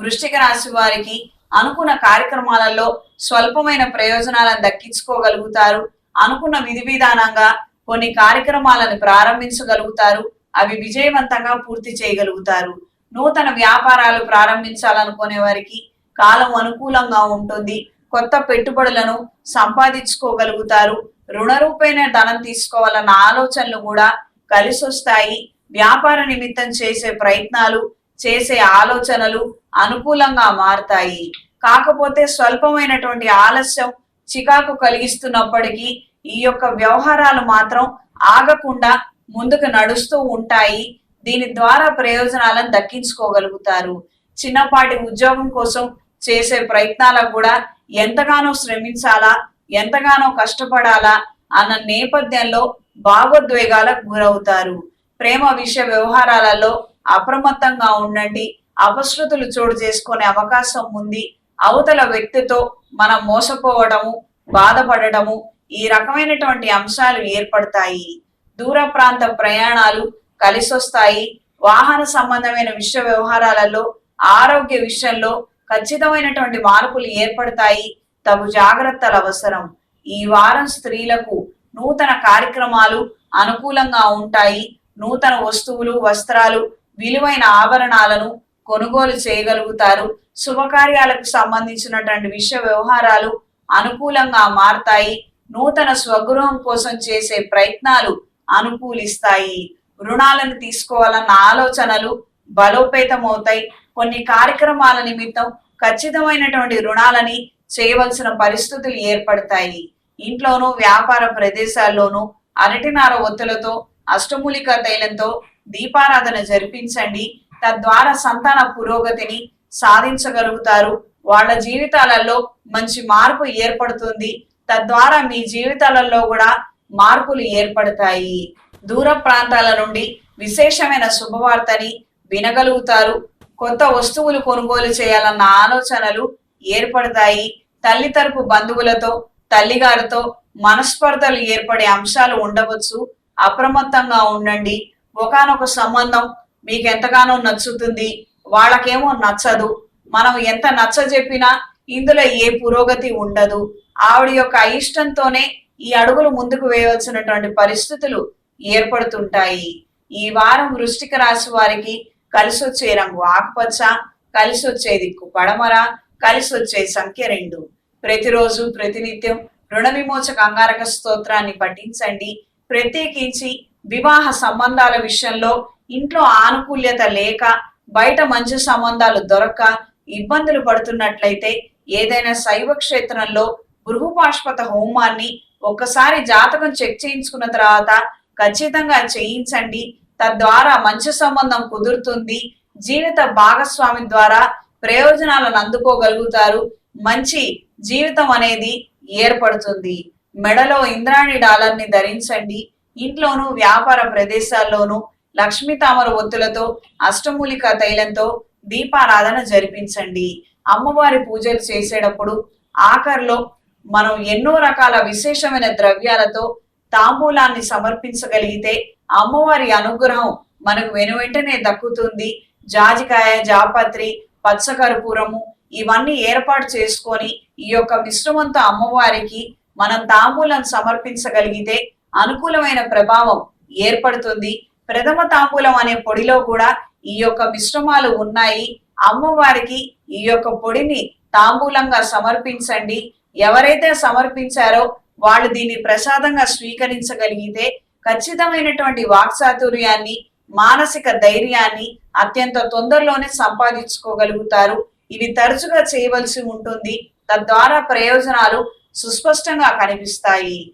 వృష్టిక రాశి వారికి అనుకున్న కార్యక్రమాలలో స్వల్పమైన ప్రయోజనాలను దక్కించుకోగలుగుతారు. అనుకున్న విధి విధానంగా కొన్ని కార్యక్రమాలను ప్రారంభించగలుగుతారు. అవి విజయవంతంగా పూర్తి చేయగలుగుతారు. నూతన వ్యాపారాలు ప్రారంభించాలనుకునే వారికి కాలం అనుకూలంగా ఉంటుంది. కొత్త పెట్టుబడులను సంపాదించుకోగలుగుతారు. రుణ రూపేణ ధనం తీసుకోవాలన్న ఆలోచనలు కూడా కలిసొస్తాయి. వ్యాపార నిమిత్తం చేసే ప్రయత్నాలు చేసే ఆలోచనలు అనుకూలంగా మారతాయి. కాకపోతే స్వల్పమైనటువంటి ఆలస్యం చికాకు కలిగిస్తున్నప్పటికీ ఈ యొక్క వ్యవహారాలు మాత్రం ఆగకుండా ముందుకు నడుస్తూ ఉంటాయి. దీని ద్వారా ప్రయోజనాలను దక్కించుకోగలుగుతారు. చిన్నపాటి ఉద్యోగం కోసం చేసే ప్రయత్నాలకు కూడా ఎంతగానో శ్రమించాలా ఎంతగానో కష్టపడాలా అన్న నేపథ్యంలో భావోద్వేగాలకు గురవుతారు. ప్రేమ విషయ వ్యవహారాలలో అప్రమత్తంగా ఉండండి. అపశృతులు చోటు చేసుకునే అవకాశం ఉంది. అవతల వ్యక్తితో మనం మోసపోవడము బాధపడటము ఈ రకమైనటువంటి అంశాలు ఏర్పడతాయి. దూర ప్రాంత ప్రయాణాలు కలిసొస్తాయి. వాహన సంబంధమైన విషయ వ్యవహారాలలో ఆరోగ్య విషయంలో ఖచ్చితమైనటువంటి మార్పులు ఏర్పడతాయి. తగు జాగ్రత్తలు అవసరం. ఈ వారం స్త్రీలకు నూతన కార్యక్రమాలు అనుకూలంగా ఉంటాయి. నూతన వస్తువులు వస్త్రాలు విలువైన ఆభరణాలను కొనుగోలు చేయగలుగుతారు. శుభకార్యాలకు సంబంధించినటువంటి విషయ వ్యవహారాలు అనుకూలంగా మారతాయి. నూతన స్వగృహం కోసం చేసే ప్రయత్నాలు అనుకూలిస్తాయి. రుణాలను తీసుకోవాలన్న ఆలోచనలు బలోపేతమవుతాయి. కొన్ని కార్యక్రమాల నిమిత్తం ఖచ్చితమైనటువంటి రుణాలని చేయవలసిన పరిస్థితులు ఏర్పడతాయి. ఇంట్లోనూ వ్యాపార ప్రదేశాల్లోనూ అరటినార ఒత్తులతో అష్టమూలిక తైలంతో దీపారాధన జరిపించండి. తద్వారా సంతాన పురోగతిని సాధించగలుగుతారు. వాళ్ళ జీవితాలలో మంచి మార్పు ఏర్పడుతుంది. తద్వారా మీ జీవితాలలో కూడా మార్పులు ఏర్పడతాయి. దూర ప్రాంతాల నుండి విశేషమైన శుభవార్తని వినగలుగుతారు. కొత్త వస్తువులు కొనుగోలు చేయాలన్న ఆలోచనలు ఏర్పడతాయి. తల్లి తరపు బంధువులతో తల్లిగారితో మనస్పర్ధలు ఏర్పడే అంశాలు ఉండవచ్చు. అప్రమత్తంగా ఉండండి. ఒకానొక సంబంధం మీకు ఎంతగానో నచ్చుతుంది వాళ్ళకేమో నచ్చదు. మనం ఎంత నచ్చ చెప్పినా ఇందులో ఏ పురోగతి ఉండదు. ఆవిడ యొక్క అయిష్టంతోనే ఈ అడుగులు ముందుకు వేయవలసినటువంటి పరిస్థితులు ఏర్పడుతుంటాయి. ఈ వారం వృష్టిక రాశి వారికి కలిసి వచ్చే రంగు ఆకుపచ్చ కలిసి వచ్చే దిక్కు పడమర కలిసి వచ్చే సంఖ్య రెండు. ప్రతిరోజు ప్రతినిత్యం రుణ విమోచక అంగారక స్తోత్రాన్ని పఠించండి. ప్రత్యేకించి వివాహ సంబంధాల విషయంలో ఇంట్లో ఆనుకూల్యత లేక బయట మంచి సంబంధాలు దొరక్క ఇబ్బందులు పడుతున్నట్లయితే ఏదైనా శైవ క్షేత్రంలో బృహుపాష్పత హోమాన్ని ఒక్కసారి జాతకం చెక్ చేయించుకున్న తర్వాత ఖచ్చితంగా చేయించండి. తద్వారా మంచి సంబంధం కుదురుతుంది. జీవిత భాగస్వామి ద్వారా ప్రయోజనాలను అందుకోగలుగుతారు. మంచి జీవితం అనేది ఏర్పడుతుంది. మెడలో ఇంద్రాణి డాలర్ని ధరించండి. ఇంట్లోనూ వ్యాపార ప్రదేశాల్లోనూ లక్ష్మీ తామర ఒత్తులతో అష్టమూలిక తైలంతో దీపారాధన జరిపించండి. అమ్మవారి పూజలు చేసేటప్పుడు ఆఖరిలో మనం ఎన్నో రకాల విశేషమైన ద్రవ్యాలతో తాంబూలాన్ని సమర్పించగలిగితే అమ్మవారి అనుగ్రహం మనకు వెను వెంటనే దక్కుతుంది. జాజికాయ జాపత్రి పచ్చకర్పూరము ఇవన్నీ ఏర్పాటు చేసుకొని ఈ యొక్క మిశ్రమంతో అమ్మవారికి మనం తాంబూలం సమర్పించగలిగితే అనుకూలమైన ప్రభావం ఏర్పడుతుంది. ప్రథమ తాంబూలం అనే పొడిలో కూడా ఈ యొక్క మిశ్రమాలు ఉన్నాయి. అమ్మవారికి ఈ యొక్క పొడిని తాంబూలంగా సమర్పించండి. ఎవరైతే సమర్పించారో వాళ్ళు దీన్ని ప్రసాదంగా స్వీకరించగలిగితే ఖచ్చితమైనటువంటి వాక్చాతుర్యాన్ని మానసిక ధైర్యాన్ని అత్యంత తొందరలోనే సంపాదించుకోగలుగుతారు. ఇది తరచుగా చేయవలసి ఉంటుంది. తద్వారా ప్రయోజనాలు సుస్పష్టంగా కనిపిస్తాయి.